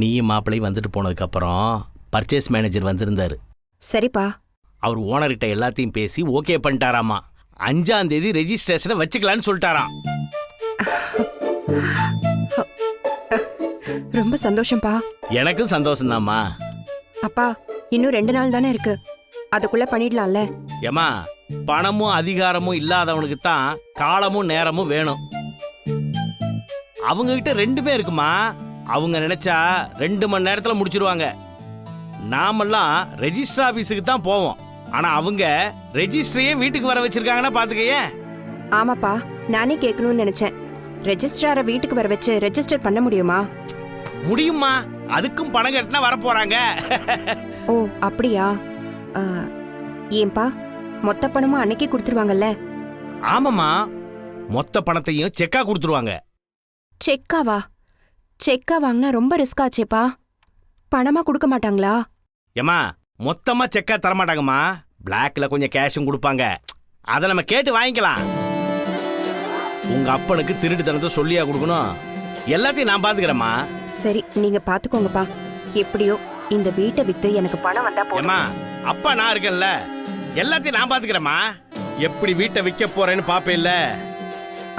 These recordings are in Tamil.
நீயும் மாப்பிள்ளையும் வந்துட்டு போனதுக்கப்புறம் பர்ச்சேஸ் மேனேஜர் வந்திருந்தாரு. சரிப்பா. அவர் ஓனர்கிட்ட எல்லாத்தையும் பேசி ஓகே பண்ணிட்டாராமா. அஞ்சாம் தேதி ரெஜிஸ்ட்ரேஷனை வச்சுக்கலான்னு சொல்லிட்டாராம். ரொம்ப சந்தோஷம்ப்பா. எனக்கும் சந்தோஷம்தாம்மா. அப்பா இன்னும் ரெண்டு நாள் தானே இருக்கு. அதுக்குள்ள பண்ணிடலாம்ல. ஏமா பணமும் அதிகாரமும் இல்லாதவனுக்கு தான் காலமும் நேரமும் வேணும். அவங்க கிட்ட ரெண்டுமே இருக்குமா? அவங்க நினைச்சா ரெண்டு மணி நேரத்துல முடிச்சிருவாங்க. நாமெல்லாம் ரெஜிஸ்டர் ஆபீஸுக்கு தான் போவோம். ஆனா அவங்க ரெஜிஸ்டரையே வீட்டுக்கு வர வச்சிருக்காங்கன்னா பாத்துக்கயே. ஆமாப்பா நானே கேட்கணும்னு நினைச்சேன். ரெஜிஸ்ட்ராரை வீட்டுக்கு வர வச்சு ரெஜிஸ்டர் பண்ண முடியுமா? முடியுமா அதுக்கும் பணம் கட்டினா வர போறாங்க ஓ அப்படியா? ஏன்பா மொத்த பணமும் அன்னைக்கே கொடுத்துருவாங்கல்ல? ஆமாமா மொத்த பணத்தையும் செக்கா கொடுத்துருவாங்க. செக்காவா? செக்கா வாங்கினா ரொம்ப ரிஸ்க் ஆச்சேப்பா. பணமா கொடுக்க மாட்டாங்களா? ஏமா மொத்தமா செக்கா தரமாட்டாங்கம்மா. பிளாக்ல கொஞ்சம் கேஷும் கொடுப்பாங்க. அதை நம்ம கேட்டு வாங்கிக்கலாம். உங்க அப்பனுக்கு திருட்டுத்தனத்தை சொல்லியா கொடுக்கணும். எல்லாத்தையும் நான் பாத்துக்கிறேம்மா. சரி நீங்க பாத்துக்கோங்கப்பா. எப்படியோ இந்த வீட்டை வித்து எனக்கு பணம் வந்தா போதும். ஏமா அப்பா நான் இருக்கேன்ல. எல்லாத்தையும் நான் பாத்துக்கிறேம்மா. எப்படி வீட்டை விற்க போறேன்னு பாப்பேல்ல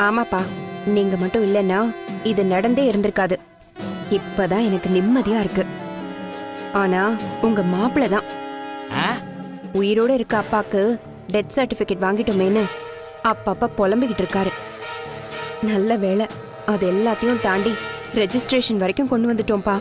ஆமாப்பா நீங்க மட்டும் இல்லைன்னா இது நடந்தே இருந்திருக்காது. இப்பதான் எனக்கு நிம்மதியா இருக்கு. ஆனா உங்க மாப்பிள்ள தான்? உயிரோட இருக்க அப்பாக்கு டெத் சர்டிபிகேட் வாங்கிட்டோமேன்னு அப்பப்ப புலம்பிக்கிட்டு இருக்காரு. நல்ல வேளை அது எல்லாத்தையும் தாண்டி ரெஜிஸ்ட்ரேஷன் வரைக்கும் கொண்டு வந்துட்டோம்ப்பா